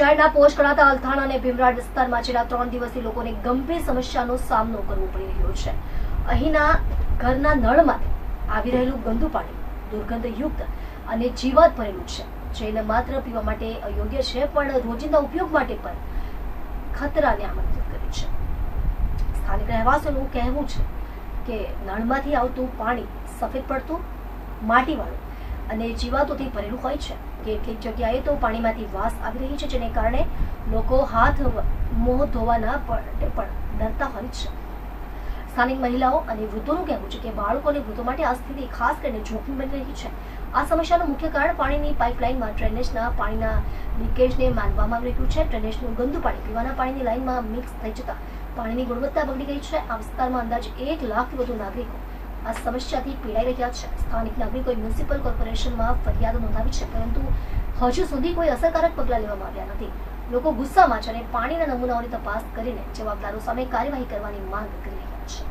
શહેરના પોસ્ટ અલથાણ અને ભીમરાડ વિસ્તારમાં છેલ્લા ત્રણ દિવસથી લોકોને ગંભીર સમસ્યાનો સામનો કરવો પડી રહ્યો છે. અહીંના ઘરના નળમાંથી આવી રહેલું ગંદુ પાણી દુર્ગંધયુક્ત અને જીવાત ભરેલું છે. જેને માત્ર પીવા માટે અયોગ્ય છે, પણ રોજિંદા ઉપયોગ માટે પણ ખતરાને આમંત્રિત કર્યું છે. સ્થાનિક રહેવાસીઓનું કહેવું છે કે નળમાંથી આવતું પાણી સફેદ પડતું, માટીવાળું અને જીવાતોથી ભરેલું હોય છે. કેટલીક જગ્યાએ તો પાણીમાંથી વાસ આવી રહી છે, જેને કારણે લોકો હાથ મોં ધોવાના પણ ડરતા હોય છે. સ્થાનિક મહિલાઓ અને વૃદ્ધોનું કહેવું છે કે બાળકો અને વૃદ્ધો માટે આ સ્થિતિ ખાસ કરીને જોખમ બની રહી છે. આ સમસ્યાનું મુખ્ય કારણ પાણીની પાઇપલાઇનમાં, ડ્રેનેજના પાણીના લીકેજને માનવામાં આવી રહ્યું છે. ડ્રેનેજનું ગંદુ પાણી પીવાના પાણીની લાઇનમાં મિક્સ થઈ જતા પાણીની ગુણવત્તા બગડી ગઈ છે. આ વિસ્તારમાં અંદાજ એક લાખથી વધુ નાગરિકો આ સમસ્યાથી પીડાઈ રહ્યા છે. સ્થાનિક નાગરિકોએ મ્યુનિસિપલ કોર્પોરેશનમાં ફરિયાદ નોંધાવી છે, પરંતુ હજુ સુધી કોઈ અસરકારક પગલાં લેવામાં આવ્યા નથી. લોકો ગુસ્સામાં છે અને પાણીના નમૂનાઓની તપાસ કરીને જવાબદારો સામે કાર્યવાહી કરવાની માંગ કરી રહ્યા છે.